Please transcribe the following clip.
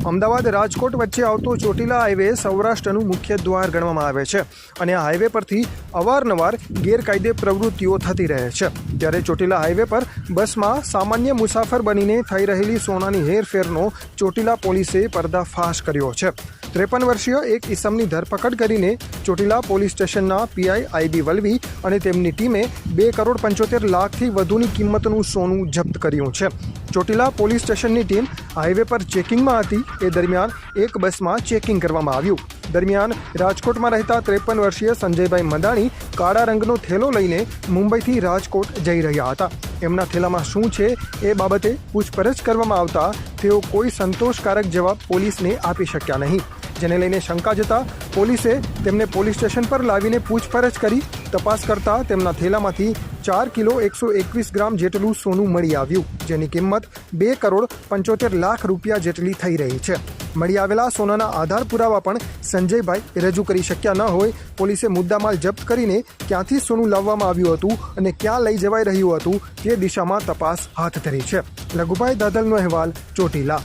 અમદાવાદ રાજકોટ વચ્ચે આવતો ચોટીલા હાઈવે સૌરાષ્ટ્રનું મુખ્ય દ્વાર ગણવામાં આવે છે અને આ હાઈવે પરથી અવારનવાર ગેરકાયદે પ્રવૃત્તિઓ થતી રહે છે. ત્યારે ચોટીલા હાઈવે પર બસમાં સામાન્ય મુસાફર બનીને થઈ રહેલી સોનાની હેરફેરનો ચોટીલા પોલીસે પર્દાફાશ કર્યો છે. ત્રેપન વર્ષીય એક ઈસમની ધરપકડ કરીને ચોટીલા પોલીસ સ્ટેશનના પીઆઈ આઈબી વલવી અને તેમની ટીમે બે કરોડ પંચોતેર લાખથી વધુની કિંમતનું સોનું જપ્ત કર્યું છે. ચોટીલા પોલીસ સ્ટેશનની ટીમ હાઈવે પર ચેકિંગમાં હતી. એ દરમિયાન એક બસમાં ચેકિંગ કરવામાં આવ્યું. દરમિયાન રાજકોટમાં રહેતા ત્રેપન વર્ષીય સંજયભાઈ મદાણી કાળા રંગનો થેલો લઈને મુંબઈથી રાજકોટ જઈ રહ્યા હતા. એમના થેલામાં શું છે એ બાબતે પૂછપરછ કરવામાં આવતા તેઓ કોઈ સંતોષકારક જવાબ પોલીસને આપી શક્યા નહીં. જેને લઈને શંકા જતા પોલીસે તેમને પોલીસ સ્ટેશન પર લાવીને પૂછપરછ કરી તપાસ કરતા તેમના થેલામાંથી ચાર કિલો એકસો એકવીસ ગ્રામ જેટલું સોનું મળી આવ્યું, જેની કિંમત બે કરોડ પંચોતેર લાખ રૂપિયા જેટલી થઈ રહી છે. મળી આવેલા સોનાના આધાર પુરાવા પણ સંજયભાઈ રજૂ કરી શક્યા ન હોય, પોલીસે મુદ્દામાલ જપ્ત કરીને ક્યાંથી સોનું લાવવામાં આવ્યું હતું અને ક્યાં લઈ જવાઈ રહ્યું હતું તે દિશામાં તપાસ હાથ ધરી છે. લઘુભાઈ દાદલનો અહેવાલ ચોટીલા.